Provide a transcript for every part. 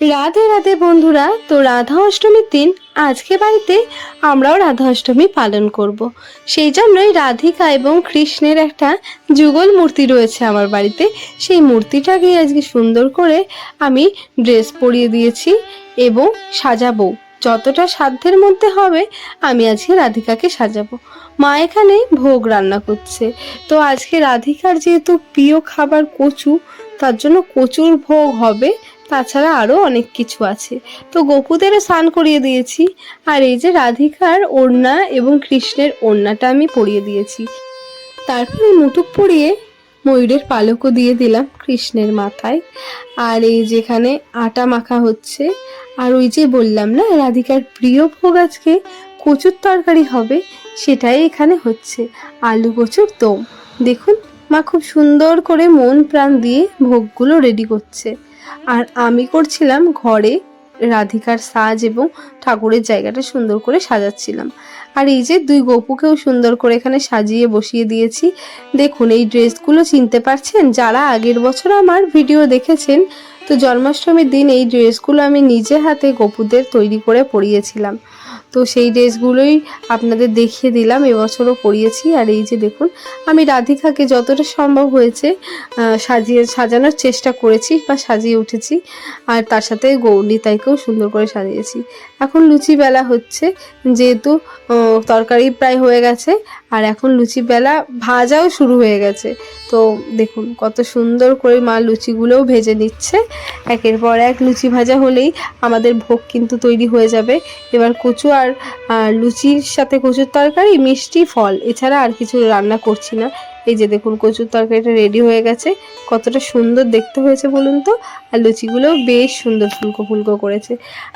রাধে রাধে বন্ধুরা, তো রাধা অষ্টমীর দিন আজকে বাড়িতে আমরাও রাধা অষ্টমী পালন করব। সেই জন্যই রাধিকা এবং কৃষ্ণের একটা যুগল মূর্তি রয়েছে আমার বাড়িতে। সেই মূর্তিটাকে আজকে সুন্দর করে আমি ড্রেস পরিয়ে দিয়েছি এবং সাজাবো। যতটা সাধ্যের মধ্যে হবে, আমি আজকে রাধিকাকে সাজাবো। মা এখানে ভোগ রান্না করছে। তো আজকে রাধিকার যেহেতু প্রিয় খাবার কচু, তার জন্য কচুর ভোগ হবে। তাছাড়া আরও অনেক কিছু আছে। তো গোপুদেরও স্নান করিয়ে দিয়েছি। আর এই যে রাধিকার ওড়না এবং কৃষ্ণের ওড়নাটা আমি পরিয়ে দিয়েছি। তারপরে মুটুক পরিয়ে ময়ূরের পালকও দিয়ে দিলাম কৃষ্ণের মাথায়। আর এই যেখানে আটা মাখা হচ্ছে, আর ওই যে বললাম না, রাধিকার প্রিয় ভোগ আজকে কচুর তরকারি হবে, সেটাই এখানে হচ্ছে। আলু, কচুর দম। দেখুন, মা খুব সুন্দর করে মন প্রাণ দিয়ে ভোগগুলো রেডি করছে। আর আমি করছিলাম ঘরে রাধিকার সাজ এবং ঠাকুরের জায়গাটা সুন্দর করে সাজাচ্ছিলাম। আর এই যে দুই গপুকেও সুন্দর করে এখানে সাজিয়ে বসিয়ে দিয়েছি। দেখুন, এই ড্রেসগুলো চিনতে পারছেন? যারা আগের বছর আমার ভিডিও দেখেছেন তো জন্মাষ্টমীর দিন এই ড্রেসগুলো আমি নিজে হাতে গপুদের তৈরি করে পরিয়েছিলাম। তো সেই ড্রেসগুলোই আপনাদের দেখিয়ে দিলাম, এবছরও পরিয়েছি। আর এই যে দেখুন, আমি রাধিকাকে যতটা সম্ভব হয়েছে সাজিয়ে, সাজানোর চেষ্টা করেছি বা সাজিয়ে উঠেছি। আর তার সাথে গৌরীতাইকেও সুন্দর করে সাজিয়েছি। এখন লুচি বেলা হচ্ছে, যেহেতু তরকারি প্রায় হয়ে গেছে আর এখন লুচি বেলা ভাজাও শুরু হয়ে গেছে। তো দেখুন, কত সুন্দর করে মা লুচিগুলোও ভেজে নিচ্ছে। একের পর এক লুচি ভাজা হলেই আমাদের ভোগ কিন্তু তৈরি হয়ে যাবে। এবার কচু আর লুচির সাথে কচুর তরকারি, মিষ্টি ফল, এছাড়া আর কিছু রান্না করছি না। এই যে দেখুন কচুর তরকারিটা রেডি হয়ে গেছে। কতটা সুন্দর দেখতে হয়েছে বলুন তো? আর লুচিগুলোও বেশ সুন্দর ফুলকো ফুলকো করেছে।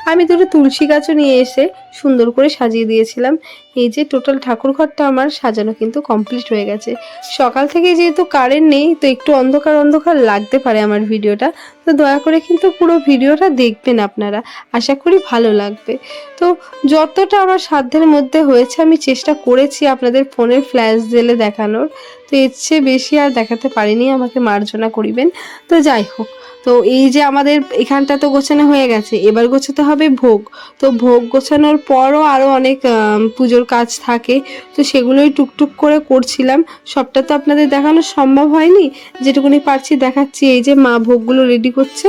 আমি দুটো তুলসী গাছও নিয়ে এসে সুন্দর করে সাজিয়ে দিয়েছিলাম। এই যে টোটাল ঠাকুর ঘরটা আমার সাজানো কিন্তু কমপ্লিট হয়ে গেছে। সকাল থেকে যেহেতু কারেন্ট নেই, তো একটু অন্ধকার অন্ধকার লাগতে পারে আমার ভিডিওটা তো দয়া করে কিন্তু পুরো ভিডিওটা দেখবেন আপনারা। আশা করি ভালো লাগবে। তো যতটা আমার সাধ্যের মধ্যে হয়েছে, আমি চেষ্টা করেছি আপনাদের ফোনের ফ্ল্যাশ জেলে দেখানোর। তো এর চেয়ে বেশি আর দেখাতে পারিনি, আমাকে মার্জনা করিবেন। তো যাই হোক, তো এই যে আমাদের এখানটা তো গোছানো হয়ে গেছে, এবার গোছাতে হবে ভোগ। তো ভোগ গোছানোর পরও আরও অনেক পুজোর কাজ থাকে। তো সেগুলোই টুকটুক করে করছিলাম। সবটা তো আপনাদের দেখানো সম্ভব হয়নি। যেটুকুনি পারছি দেখাচ্ছি। এই যে মা ভোগগুলো রেডি করছে।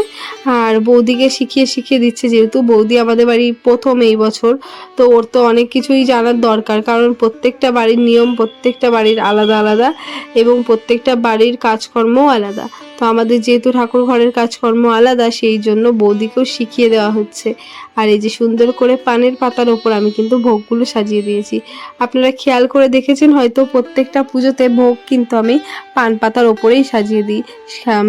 আর বৌদিকে শিখিয়ে শিখিয়ে দিচ্ছে যেহেতু বৌদি আমাদের বাড়ি প্রথম এই বছর, তো ওর তো অনেক কিছুই জানার দরকার। কারণ প্রত্যেকটা বাড়ির নিয়ম, প্রত্যেকটা বাড়ির আলাদা আলাদা এবং প্রত্যেকটা বাড়ির কাজকর্মও আলাদা। তো আমাদের যেহেতু ঠাকুর ঘরের কাজকর্ম আলাদা, সেই জন্য বৌদিকেও শিখিয়ে দেওয়া হচ্ছে। আর এই যে সুন্দর করে পানের পাতার ওপর আমি কিন্তু ভোগগুলো সাজিয়ে দিয়েছি। আপনারা খেয়াল করে দেখেছেন হয়তো প্রত্যেকটা পুজোতে ভোগ কিন্তু আমি পান পাতার ওপরেই সাজিয়ে দিই।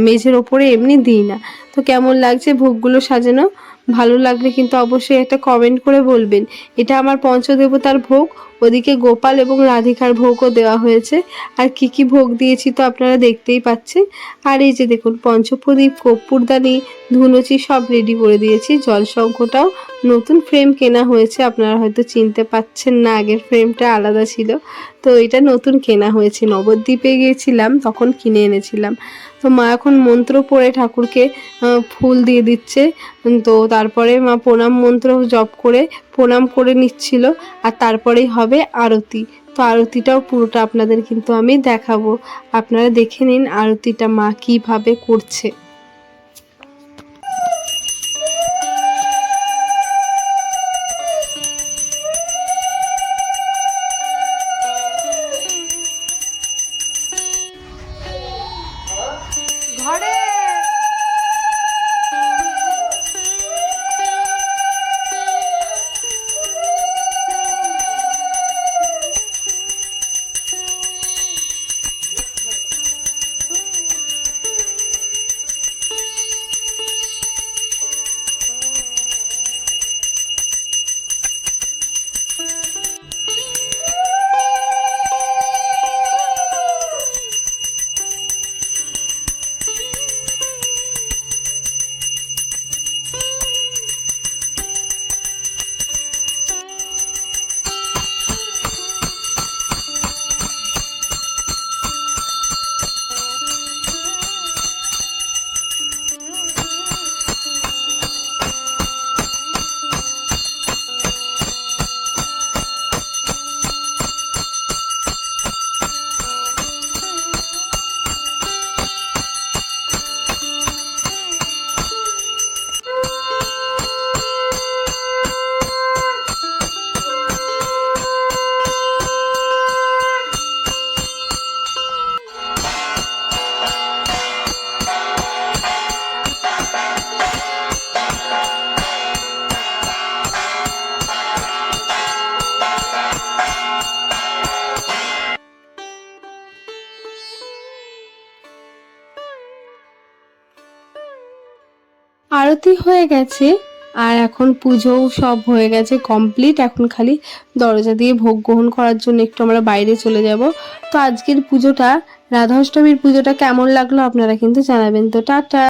মেঝের ওপরে এমনি দিই না। তো কেমন লাগছে ভোগগুলো সাজানো? ভালো লাগলে কিন্তু অবশ্যই একটা কমেন্ট করে বলবেন। এটা আমার পঞ্চদেবতার ভোগ, ওদিকে গোপাল এবং রাধিকার ভোগও দেওয়া হয়েছে। আর কি কি ভোগ দিয়েছি তো আপনারা দেখতেই পাচ্ছেন। আর এই যে দেখুন, পঞ্চপ্রদীপ, কর্পূরদানি, ধুনুচি সব রেডি করে দিয়েছি। জল শঙ্খটাও নতুন ফ্রেম কেনা হয়েছে। আপনারা হয়তো চিনতে পাচ্ছেন না, আগের ফ্রেমটা আলাদা ছিল। তো এটা নতুন কেনা হয়েছে। নবদ্বীপে গিয়েছিলাম, তখন কিনে এনেছিলাম। তো মা এখন মন্ত্র পড়ে ঠাকুরকে ফুল দিয়ে দিচ্ছে। তো তারপরে মা প্রণাম মন্ত্র জপ করে, প্রণাম করে নিচ্ছিল। আর তারপরেই হবে আরতি। তো আরতিটাও পুরোটা আপনাদের কিন্তু আমি দেখাবো। আপনারা দেখে নিন আরতিটা মা কীভাবে করছে। আরতি হয়ে গেছে। আর এখন পুজো সব হয়ে গেছে কমপ্লিট এখন খালি দরজা দিয়ে ভোগ গ্রহণ করার জন্য একটু আমরা বাইরে চলে যাব। তো আজকের পুজোটা রাধা অষ্টমীর পুজোটা কেমন লাগল আপনারা কিন্তু জানাবেন। তো টাটা!